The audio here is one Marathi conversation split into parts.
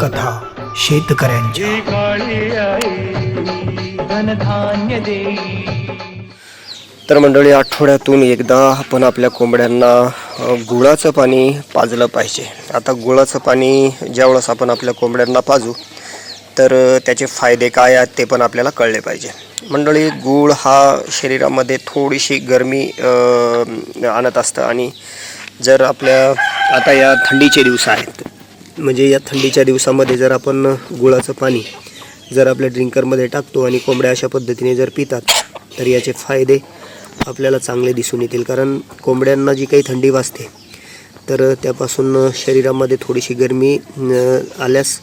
कथा देई तर मंडळी आठवड्यातून एकदा आपण आपल्या कोंबड्यांना गुळाचं पाणी पाजलं पाहिजे. आता गुळाचं पाणी ज्यावेळेस आपण आपल्या कोंबड्यांना पाजू तर त्याचे फायदे काय आहेत ते पण आपल्याला कळले पाहिजे. मंडळी गूळ हा शरीरामध्ये थोडीशी गरमी आणत असतं आणि जर आपल्या आता या थंडीचे दिवस आहेत म्हणजे या थंडीच्या दिवसामध्ये जर आपण गुळाचं पाणी जर आपल्या ड्रिंकरमध्ये टाकतो आणि कोंबड्या अशा पद्धतीने जर पितात तर याचे फायदे आपल्याला चांगले दिसून येतील. कारण कोंबड्यांना जी काही थंडी वाजते तर त्यापासून शरीरामध्ये थोडीशी गरमी आल्यास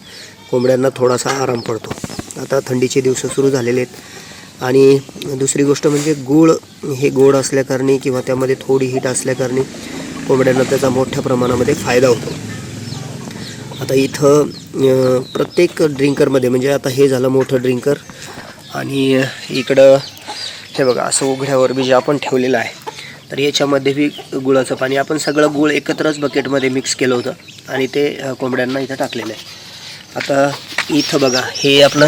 कोंबड्यांना थोडासा आराम पडतो. आता थंडीचे दिवस सुरू झालेले आहेत. आणि दुसरी गोष्ट म्हणजे गूळ हे गोड असल्याकारणे किंवा त्यामध्ये थोडी हीट असल्याकारणे कोंबड्यांना त्याचा मोठ्या प्रमाणामध्ये फायदा होतो. आता इथं प्रत्येक ड्रिंकरमध्ये म्हणजे आता हे झालं मोठं ड्रिंकर आणि इकडं हे बघा असं उघड्यावर बी जे आपण ठेवलेलं आहे तर याच्यामध्ये बी गुळाचं पाणी आपण सगळं गुळ एकत्रच बकेटमध्ये मिक्स केलं होतं आणि ते कोंबड्यांना इथं टाकलेलं आहे. आता इथं बघा हे आपलं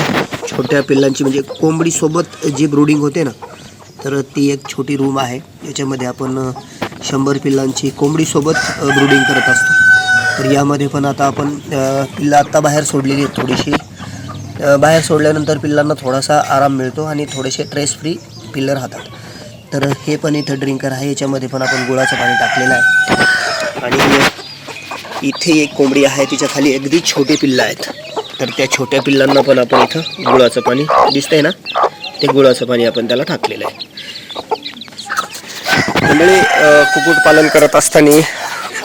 छोट्या पिल्लांची म्हणजे कोंबडीसोबत जी ब्रुडिंग होते ना तर ती एक छोटी रूम आहे. याच्यामध्ये आपण शंभर पिल्लांची कोंबडीसोबत ब्रुडिंग करत असतो. तर यामध्ये पण आता आपण पिल्ला आत्ता बाहेर सोडलेली आहेत थोडीशी. बाहेर सोडल्यानंतर पिल्लांना थोडासा आराम मिळतो आणि थोडेसे ट्रेस फ्री पिल्लं राहतात. तर हे पण इथं ड्रिंकर आहे याच्यामध्ये पण आपण गुळाचं पाणी टाकलेलं आहे. आणि इथे एक कोंबडी आहे तिच्या खाली अगदी छोटे पिल्लं आहेत. तर त्या छोट्या पिल्लांना पण आपण इथं गुळाचं पाणी दिसतंय ना? ते गुळाचं पाणी आपण त्याला टाकलेलं आहे. मंडळी कुक्कुटपालन करत असताना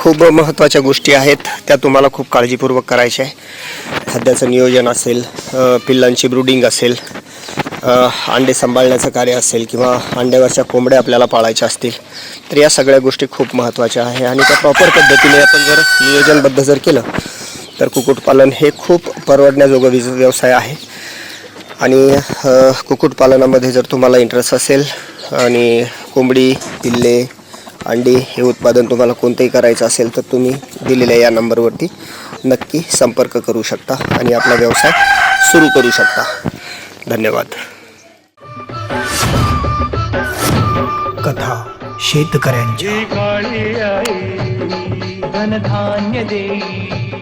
खूप महत्त्वाच्या गोष्टी आहेत. त्या तुम्हाला खूप काळजीपूर्वक करायच्या आहे खाद्याचं नियोजन असेल पिल्लांची ब्रुडिंग असेल अंडे सांभाळण्याचं कार्य असेल किंवा अंड्यावरच्या कोंबड्या आपल्याला पाळायच्या असतील तर या सगळ्या गोष्टी खूप महत्त्वाच्या आहे. आणि त्या प्रॉपर पद्धतीने आपण जर नियोजनबद्ध जर केलं तर कुक्कुटपालन हे खूप परवडण्याजोगं विज- व्यवसाय आहे. आणि कुक्कुटपालनामध्ये जर तुम्हाला इंटरेस्ट असेल आणि कोंबडी पिल्ले अंडी हे उत्पादन तुम्हाला कोणतंही करायचं असेल तर तुम्ही दिलेल्या या नंबरवरती नक्की संपर्क करू शकता आणि आपला व्यवसाय सुरू करू शकता. धन्यवाद. कथा आई धनधान्य देई.